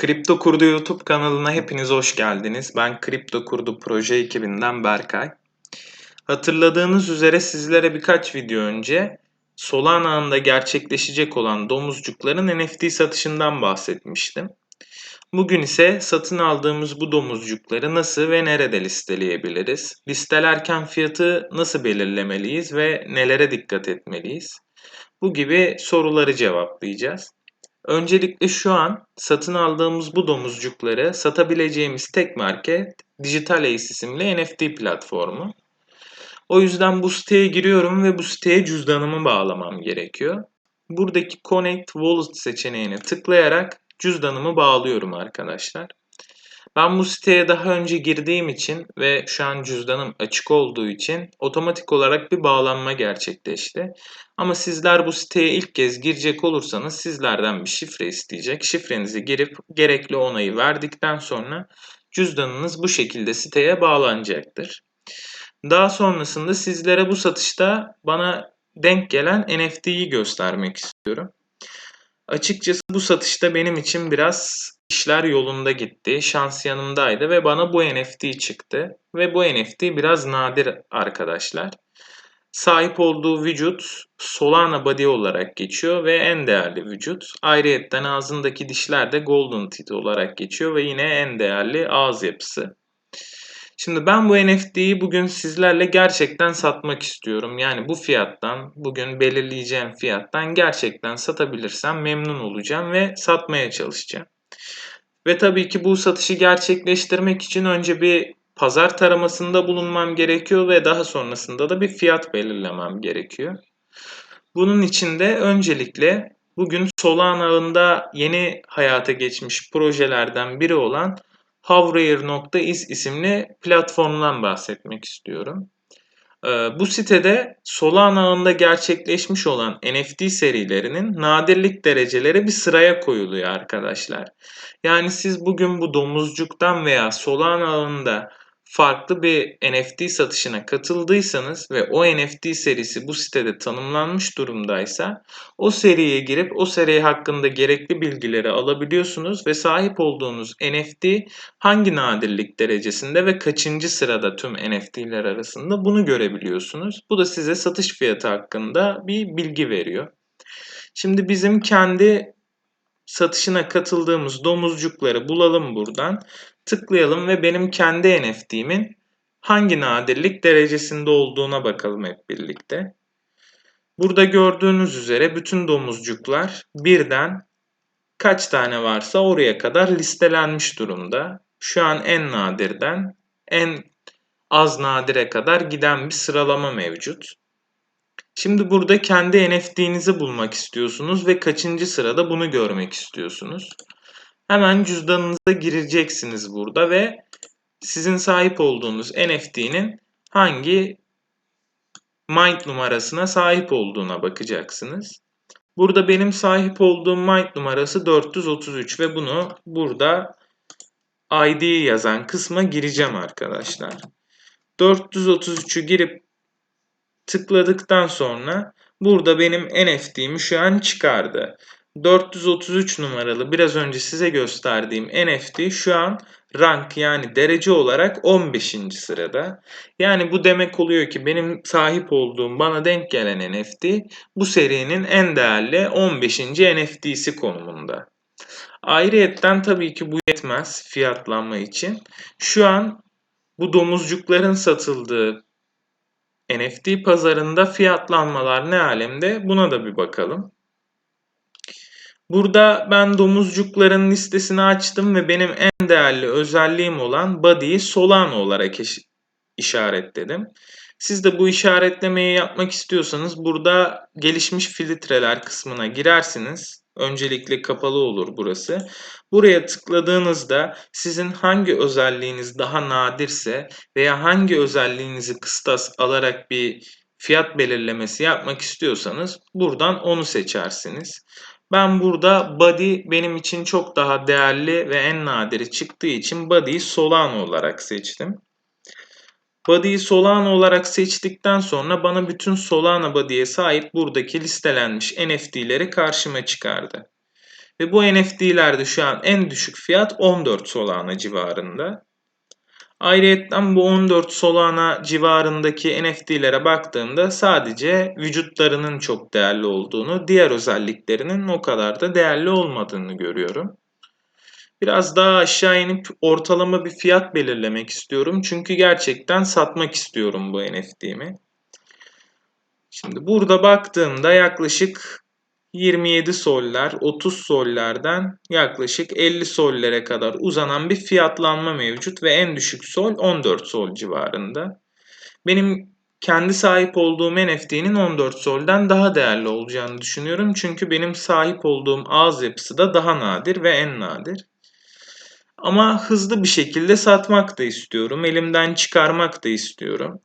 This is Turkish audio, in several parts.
Kripto Kurdu YouTube kanalına hepiniz hoş geldiniz. Ben Kripto Kurdu proje ekibinden Berkay. Hatırladığınız üzere sizlere birkaç video önce Solana ağında gerçekleşecek olan domuzcukların NFT satışından bahsetmiştim. Bugün ise satın aldığımız bu domuzcukları nasıl ve nerede listeleyebiliriz? Listelerken fiyatı nasıl belirlemeliyiz ve nelere dikkat etmeliyiz? Bu gibi soruları cevaplayacağız. Öncelikle şu an satın aldığımız bu domuzcukları satabileceğimiz tek market Digital Ace isimli NFT platformu. O yüzden bu siteye giriyorum ve bu siteye cüzdanımı bağlamam gerekiyor. Buradaki Connect Wallet seçeneğine tıklayarak cüzdanımı bağlıyorum arkadaşlar. Ben bu siteye daha önce girdiğim için ve şu an cüzdanım açık olduğu için otomatik olarak bir bağlanma gerçekleşti. Ama sizler bu siteye ilk kez girecek olursanız sizlerden bir şifre isteyecek. Şifrenizi girip gerekli onayı verdikten sonra cüzdanınız bu şekilde siteye bağlanacaktır. Daha sonrasında sizlere bu satışta bana denk gelen NFT'yi göstermek istiyorum. Açıkçası bu satışta benim için biraz işler yolunda gitti. Şans yanımdaydı ve bana bu NFT çıktı. Ve bu NFT biraz nadir arkadaşlar. Sahip olduğu vücut Solana Body olarak geçiyor ve en değerli vücut. Ayrıyetten ağzındaki dişler de Golden Teeth olarak geçiyor ve yine en değerli ağız yapısı. Şimdi ben bu NFT'yi bugün sizlerle gerçekten satmak istiyorum. Yani bu fiyattan, bugün belirleyeceğim fiyattan gerçekten satabilirsem memnun olacağım ve satmaya çalışacağım. Ve tabii ki bu satışı gerçekleştirmek için önce bir pazar taramasında bulunmam gerekiyor ve daha sonrasında da bir fiyat belirlemem gerekiyor. Bunun için de öncelikle bugün Solana ağında yeni hayata geçmiş projelerden biri olan Hovrare.is isimli platformdan bahsetmek istiyorum. Ee, bu sitede Solana ağında gerçekleşmiş olan NFT serilerinin nadirlik dereceleri bir sıraya koyuluyor arkadaşlar. Yani siz bugün bu domuzcuktan veya Solana ağında farklı bir NFT satışına katıldıysanız ve o NFT serisi bu sitede tanımlanmış durumdaysa o seriye girip o seri hakkında gerekli bilgileri alabiliyorsunuz ve sahip olduğunuz NFT hangi nadirlik derecesinde ve kaçıncı sırada tüm NFT'ler arasında bunu görebiliyorsunuz. Bu da size satış fiyatı hakkında bir bilgi veriyor. Şimdi bizim kendi satışına katıldığımız domuzcukları bulalım buradan. Tıklayalım ve benim kendi NFT'min hangi nadirlik derecesinde olduğuna bakalım hep birlikte. Burada gördüğünüz üzere bütün domuzcuklar birden kaç tane varsa oraya kadar listelenmiş durumda. Şu an en nadirden en az nadire kadar giden bir sıralama mevcut. Şimdi burada kendi NFT'nizi bulmak istiyorsunuz ve kaçıncı sırada bunu görmek istiyorsunuz. Hemen cüzdanınıza gireceksiniz burada ve sizin sahip olduğunuz NFT'nin hangi Mind numarasına sahip olduğuna bakacaksınız. Burada benim sahip olduğum Mind numarası 433 ve bunu burada ID yazan kısma gireceğim arkadaşlar. 433'ü girip tıkladıktan sonra burada benim NFT'mi şu an çıkardı. 433 numaralı biraz önce size gösterdiğim NFT şu an rank yani derece olarak 15. sırada. Yani bu demek oluyor ki benim sahip olduğum bana denk gelen NFT bu serinin en değerli 15. NFT'si konumunda. Ayrıyetten tabii ki bu yetmez fiyatlanma için. Şu an bu domuzcukların satıldığı NFT pazarında fiyatlanmalar ne alemde buna da bir bakalım. Burada ben domuzcukların listesini açtım ve benim en değerli özelliğim olan body'yi Solana olarak işaretledim. Siz de bu işaretlemeyi yapmak istiyorsanız burada gelişmiş filtreler kısmına girersiniz. Öncelikle kapalı olur burası. Buraya tıkladığınızda sizin hangi özelliğiniz daha nadirse veya hangi özelliğinizi kıstas alarak bir fiyat belirlemesi yapmak istiyorsanız buradan onu seçersiniz. Ben burada body benim için çok daha değerli ve en nadiri çıktığı için body'yi Solana olarak seçtim. Body'yi Solana olarak seçtikten sonra bana bütün Solana body'ye sahip buradaki listelenmiş NFT'leri karşıma çıkardı. Ve bu NFT'lerde şu an en düşük fiyat 14 Solana civarında. Ayrıyeten bu 14 Solana civarındaki NFT'lere baktığımda sadece vücutlarının çok değerli olduğunu, diğer özelliklerinin o kadar da değerli olmadığını görüyorum. Biraz daha aşağı inip ortalama bir fiyat belirlemek istiyorum. Çünkü gerçekten satmak istiyorum bu NFT'mi. Şimdi burada baktığımda yaklaşık 27 soller, 30 sollerden yaklaşık 50 sollere kadar uzanan bir fiyatlanma mevcut ve en düşük sol 14 sol civarında. Benim kendi sahip olduğum NFT'nin 14 solden daha değerli olacağını düşünüyorum. Çünkü benim sahip olduğum ağız yapısı da daha nadir ve en nadir. Ama hızlı bir şekilde satmak da istiyorum. Elimden çıkarmak da istiyorum.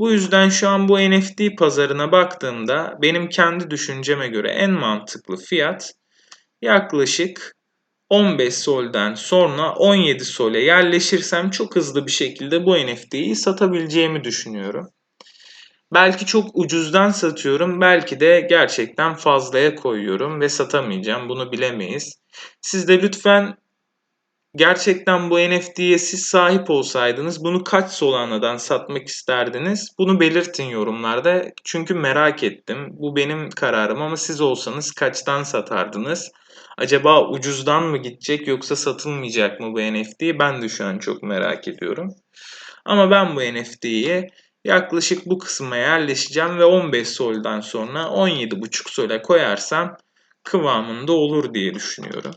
Bu yüzden şu an bu NFT pazarına baktığımda benim kendi düşünceme göre en mantıklı fiyat yaklaşık 15 solden sonra 17 sole yerleşirsem çok hızlı bir şekilde bu NFT'yi satabileceğimi düşünüyorum. Belki çok ucuzdan satıyorum, belki de gerçekten fazlaya koyuyorum ve satamayacağım. Bunu bilemeyiz. Siz de lütfen gerçekten bu NFT'ye siz sahip olsaydınız bunu kaç Solana'dan satmak isterdiniz? Bunu belirtin yorumlarda. Çünkü merak ettim. Bu benim kararım ama siz olsanız kaçtan satardınız? Acaba ucuzdan mı gidecek yoksa satılmayacak mı bu NFT? Ben de şu an çok merak ediyorum. Ama ben bu NFT'yi yaklaşık bu kısma yerleşeceğim ve 15 soldan sonra 17,5 sole koyarsam kıvamında olur diye düşünüyorum.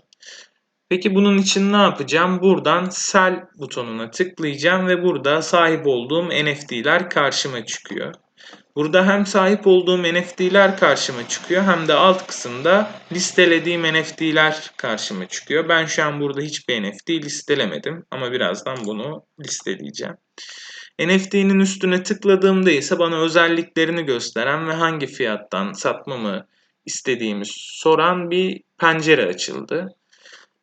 Peki bunun için ne yapacağım? Buradan sell butonuna tıklayacağım ve burada sahip olduğum NFT'ler karşıma çıkıyor. Burada hem sahip olduğum NFT'ler karşıma çıkıyor hem de alt kısımda listelediğim NFT'ler karşıma çıkıyor. Ben şu an burada hiçbir NFT listelemedim ama birazdan bunu listeleyeceğim. NFT'nin üstüne tıkladığımda ise bana özelliklerini gösteren ve hangi fiyattan satmamı istediğimi soran bir pencere açıldı.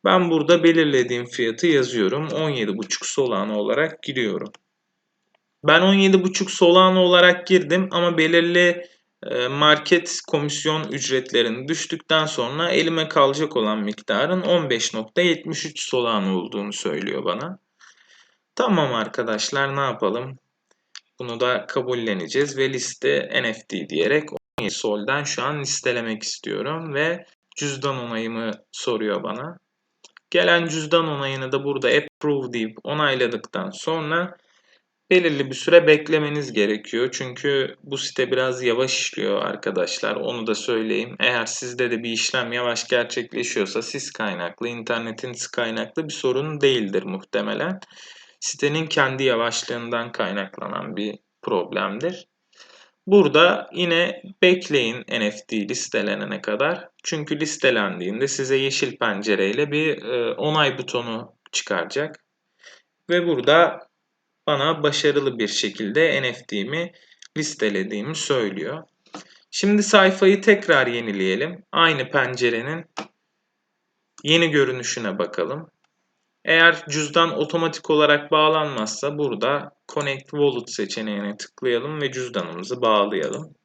Ben burada belirlediğim fiyatı yazıyorum. 17,5 Solana olarak giriyorum. Ben 17,5 Solana olarak girdim ama belirli e, market komisyon ücretlerini düştükten sonra elime kalacak olan miktarın 15.73 Solana olduğunu söylüyor bana. Tamam arkadaşlar ne yapalım? Bunu da kabulleneceğiz ve liste NFT diyerek 17 solden şu an listelemek istiyorum ve cüzdan onayımı soruyor bana. Gelen cüzdan onayını da burada approve deyip onayladıktan sonra belirli bir süre beklemeniz gerekiyor. Çünkü bu site biraz yavaş işliyor arkadaşlar. Onu da söyleyeyim. Eğer sizde de bir işlem yavaş gerçekleşiyorsa siz kaynaklı, internetiniz kaynaklı bir sorun değildir muhtemelen. Sitenin kendi yavaşlığından kaynaklanan bir problemdir. Burada yine bekleyin NFT listelenene kadar. Çünkü listelendiğinde size yeşil pencereyle bir e, onay butonu çıkaracak. Ve burada bana başarılı bir şekilde NFT'mi listelediğimi söylüyor. Şimdi sayfayı tekrar yenileyelim. Aynı pencerenin yeni görünüşüne bakalım. Eğer cüzdan otomatik olarak bağlanmazsa burada Connect Wallet seçeneğine tıklayalım ve cüzdanımızı bağlayalım.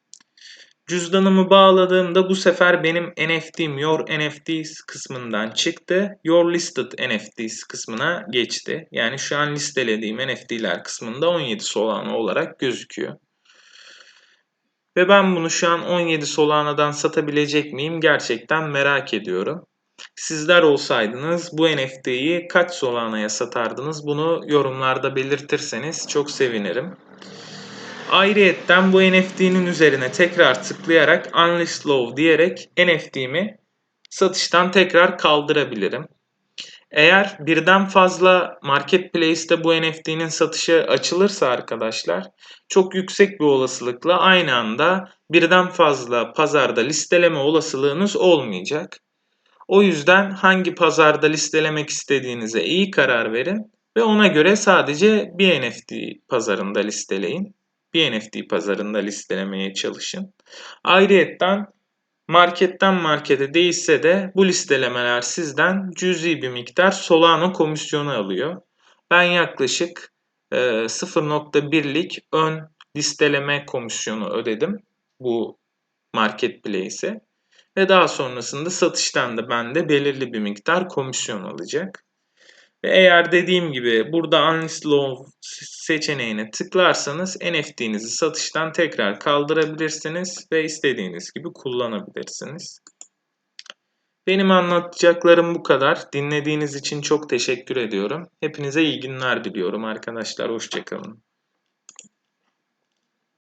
Cüzdanımı bağladığımda bu sefer benim NFT'm Your NFTs kısmından çıktı. Your Listed NFTs kısmına geçti. Yani şu an listelediğim NFT'ler kısmında 17 Solana olarak gözüküyor. Ve ben bunu şu an 17 Solana'dan satabilecek miyim gerçekten merak ediyorum. Sizler olsaydınız bu NFT'yi kaç Solana'ya satardınız? Bunu yorumlarda belirtirseniz çok sevinirim. Ayrıyetten bu NFT'nin üzerine tekrar tıklayarak Unlist Low diyerek NFT'mi satıştan tekrar kaldırabilirim. Eğer birden fazla marketplace'te bu NFT'nin satışı açılırsa arkadaşlar çok yüksek bir olasılıkla aynı anda birden fazla pazarda listeleme olasılığınız olmayacak. O yüzden hangi pazarda listelemek istediğinize iyi karar verin ve ona göre sadece bir NFT pazarında listeleyin. Bir NFT pazarında listelemeye çalışın. Ayrıyetten marketten markete değişse de bu listelemeler sizden cüzi bir miktar Solana komisyonu alıyor. Ben yaklaşık 0.1'lik e, ön listeleme komisyonu ödedim bu marketplace'e. Ve daha sonrasında satıştan da bende belirli bir miktar komisyon alacak. Ve eğer dediğim gibi burada Unslow seçeneğine tıklarsanız NFT'nizi satıştan tekrar kaldırabilirsiniz ve istediğiniz gibi kullanabilirsiniz. Benim anlatacaklarım bu kadar. Dinlediğiniz için çok teşekkür ediyorum. Hepinize iyi günler diliyorum arkadaşlar. Hoşçakalın.